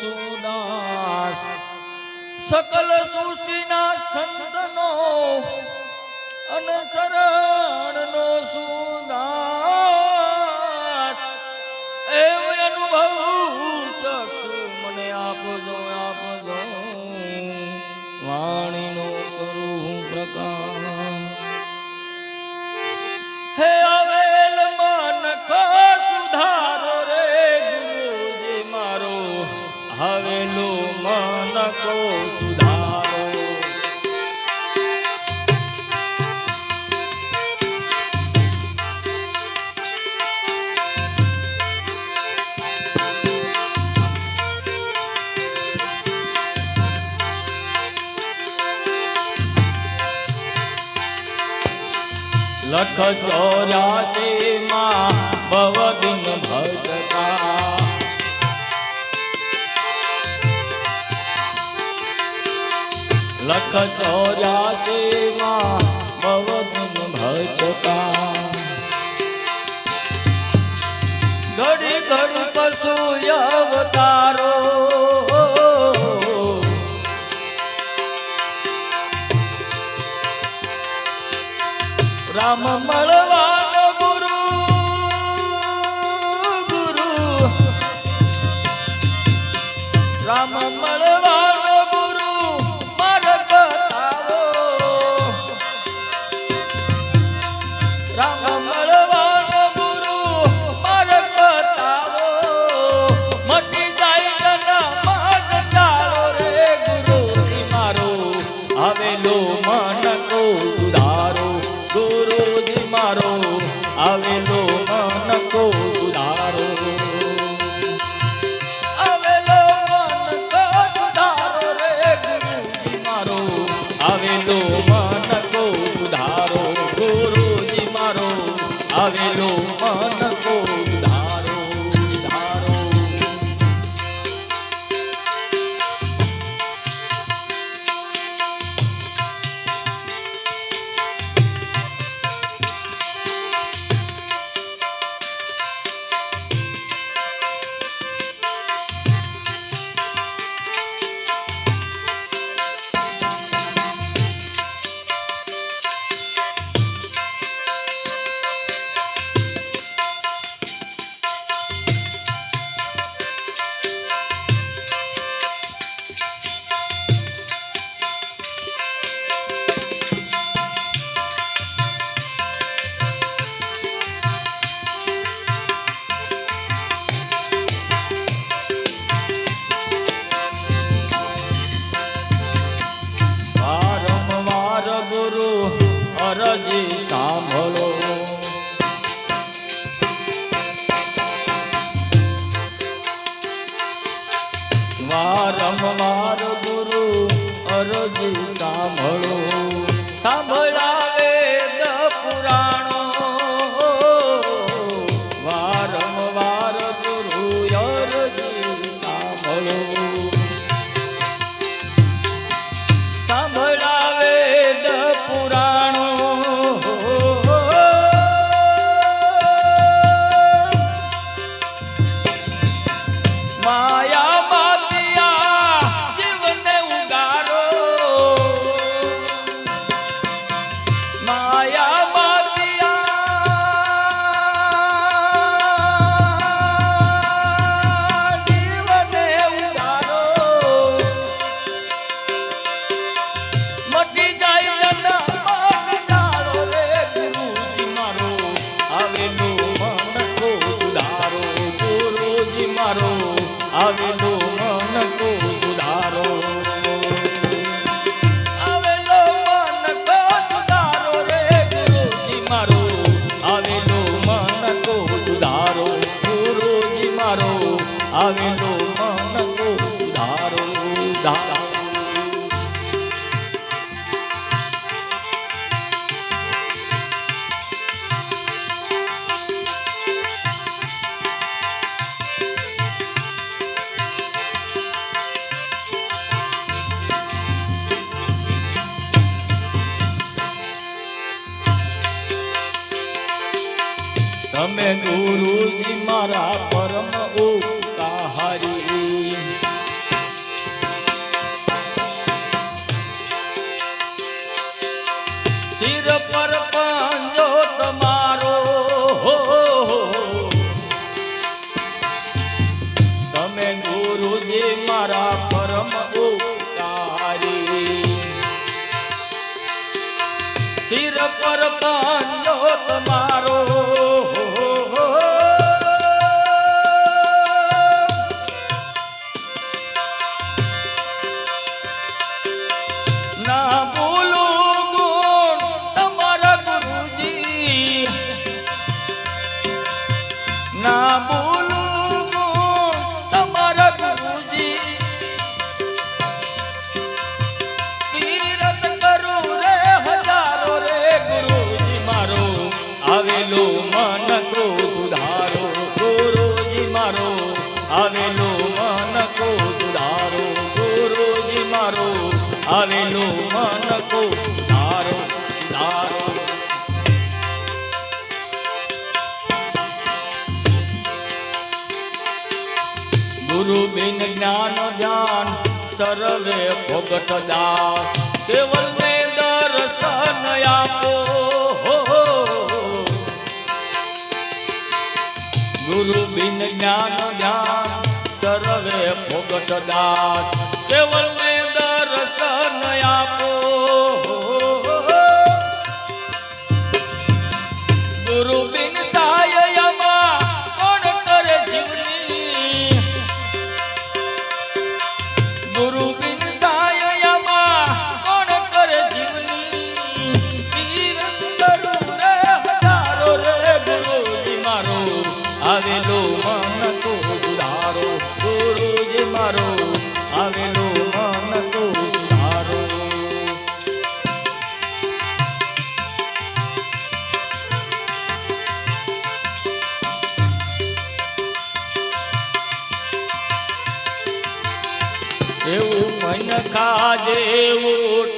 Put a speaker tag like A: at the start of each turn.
A: સુદાસ. સકલ સૃષ્ટિના સંતનો અનુસરણનો સુદાસ. એવ અનુભવ ચક્ષુ મને આપજો આપજો. વાણીનો કરું પ્રકાશ. લખ ચોર્યાસી માં ભવદિન ભજતા. લખ ચોર્યાસી માં ભવદિન ભજતા ઘડી ઘડ પશુ અવતારો રામ મળવાનો ગુરુ ગુરુ. રામ મળવાનો ગુરુ માર્ગ બતાવો. રામ મળવાનો ગુરુ માર્ગ બતાવો. મટી જાય માર્ગ ચાલો રે ગુરુ મારો. આવેલો મન કો આવેલો મન કો સુધારો રે ગુરુજી મારો. આવેલો વારંવાર ગુરુ અરજી સાંભળો. સાંભળાવે આવેલો મન કો સુધારો ગુરુજી મારો, આવેલો મન કો સુધારો આવેલો મન કો સુધારો રે ગુરુજી મારો, આવેલો મન કો સુધારો ગુરુજી મારો, આવેલો મન ગુરુજી મારા પરમ ઉપકારી શિર પર પંજો તમારો તમે ગુરુજી મારા પરમ ઉપકારી શિર પર પંજો તમારો આવેલો મન ગુરુ બિન જ્ઞાન ધ્યાન, સર્વે ભોગટ દાસ કેવલ ને દર્શન આપો ગુરુ બિન જ્ઞાન ધ્યાન, સર્વે ભોગટ દાસ કેવલ ને મારો આવેલો મન એવું મન ખા જેવું